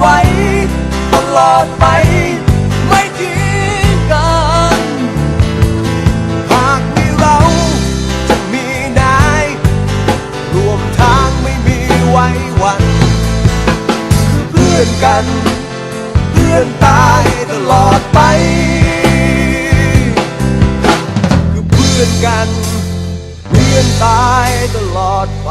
ไว้ ตลอดไป ไม่ทิ้งกัน หากมีเราจะมีนายรวมทางไม่มีไว้วัน คือเพื่อนกัน เพื่อนตายตลอดไป คือเพื่อนกัน เพื่อนตายตลอดไป